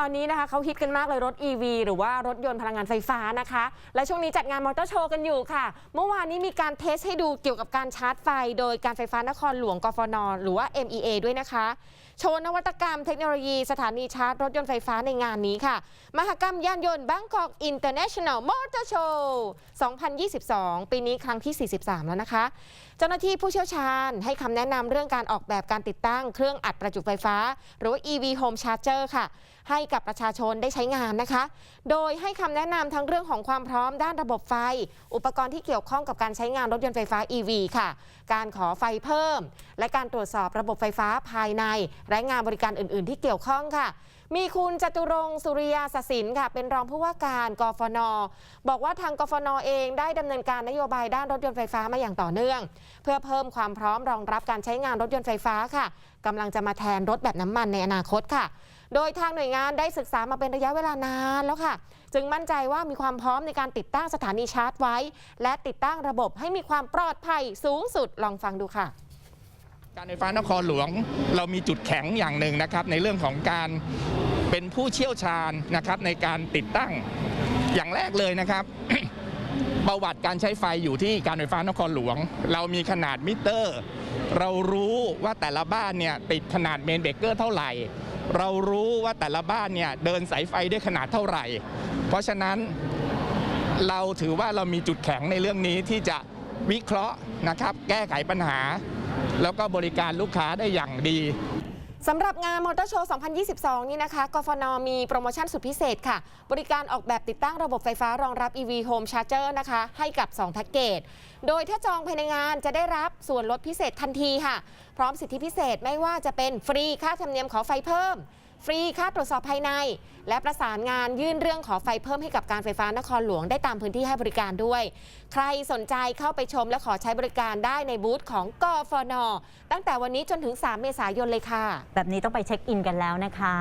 ตอนนี้นะคะเขาฮิตกันมากเลยรถ EV หรือว่ารถยนต์พลังงานไฟฟ้านะคะ และช่วงนี้จัดงานมอเตอร์โชว์กันอยู่ค่ะ เมื่อวานนี้มีการเทสให้ดูเกี่ยวกับการชาร์จไฟ โดยการไฟฟ้านครหลวงกฟน หรือว่า MEA ด้วยนะคะ โชว์นวัตกรรมเทคโนโลยีสถานีชาร์จรถยนต์ไฟฟ้าในงานนี้ค่ะ มหกรรมยานยนต์ Bangkok International Motor Show 2022 ปีนี้ครั้งที่ 43 แล้วนะคะ เจ้าหน้าที่ผู้เชี่ยวชาญให้คำแนะนำเรื่องการออกแบบการติดตั้งเครื่องอัดประจุไฟฟ้า หรือว่า EV Home Charger ค่ะ ให้กับประชาชนได้ใช้งานนะคะ โดยให้คำแนะนำทั้งเรื่องของความพร้อมด้านระบบไฟ อุปกรณ์ที่เกี่ยวข้องกับการใช้งานรถยนต์ไฟฟ้า EV ค่ะ การขอไฟเพิ่ม และการตรวจสอบระบบไฟฟ้าภายใน และงานบริการอื่น ๆ ที่เกี่ยวข้องค่ะมีคุณจตุรงสุริยาสสินค่ะ เป็นรองผู้ว่าการกฟน บอกว่าทางกฟนเองได้ดำเนินการนโยบายด้านรถยนต์ไฟฟ้ามาอย่างต่อเนื่อง เพื่อเพิ่มความพร้อมรองรับการใช้งานรถยนต์ไฟฟ้าค่ะกำลังจะมาแทนรถแบบน้ำมันในอนาคตค่ะ โดยทางหน่วยงานได้ศึกษามาเป็นระยะเวลานานแล้วค่ะ จึงมั่นใจว่ามีความพร้อมในการติดตั้งสถานีชาร์จไว้ และติดตั้งระบบให้มีความปลอดภัยสูงสุดลองฟังดูค่ะการไฟฟ้านครหลวงเรามีจุดแข็งอย่างหนึ่งนะครับ ในเรื่องของการเป็นผู้เชี่ยวชาญนะครับในการติดตั้งอย่างแรกเลยนะครับ ประวัติการใช้ไฟอยู่ที่การไฟฟ้านครหลวง เรามีขนาดมิเตอร์ เรารู้ว่าแต่ละบ้านเนี่ยติดขนาดเมนเบกเกอร์เท่าไหร่ เรารู้ว่าแต่ละบ้านเนี่ยเดินสายไฟได้ขนาดเท่าไหร่ เพราะฉะนั้นเราถือว่าเรามีจุดแข็งในเรื่องนี้ที่จะวิเคราะห์นะครับ แก้ไขปัญหา แล้วก็บริการลูกค้าได้อย่างดี สำหรับงานมอเตอร์โชว์ 2022 นี่นะคะ กฟน มีโปรโมชั่นสุดพิเศษค่ะ บริการออกแบบติดตั้งระบบไฟฟ้ารองรับ EV Home Charger นะคะ ให้กับ 2 แพ็กเกจ โดยถ้าจองภายในงานจะได้รับส่วนลดพิเศษทันทีค่ะ พร้อมสิทธิพิเศษไม่ว่าจะเป็นฟรีค่าธรรมเนียมขอไฟเพิ่ม ฟรีค่าตรวจสอบภายใน และประสานงานยื่นเรื่องขอไฟเพิ่มให้กับการไฟฟ้านครหลวงได้ตามพื้นที่ให้บริการด้วย ใครสนใจเข้าไปชมและขอใช้บริการได้ในบูธของกฟน ตั้งแต่วันนี้จนถึง 3 เมษายนเลยค่ะ แบบนี้ต้องไปเช็คอินกันแล้วนะคะ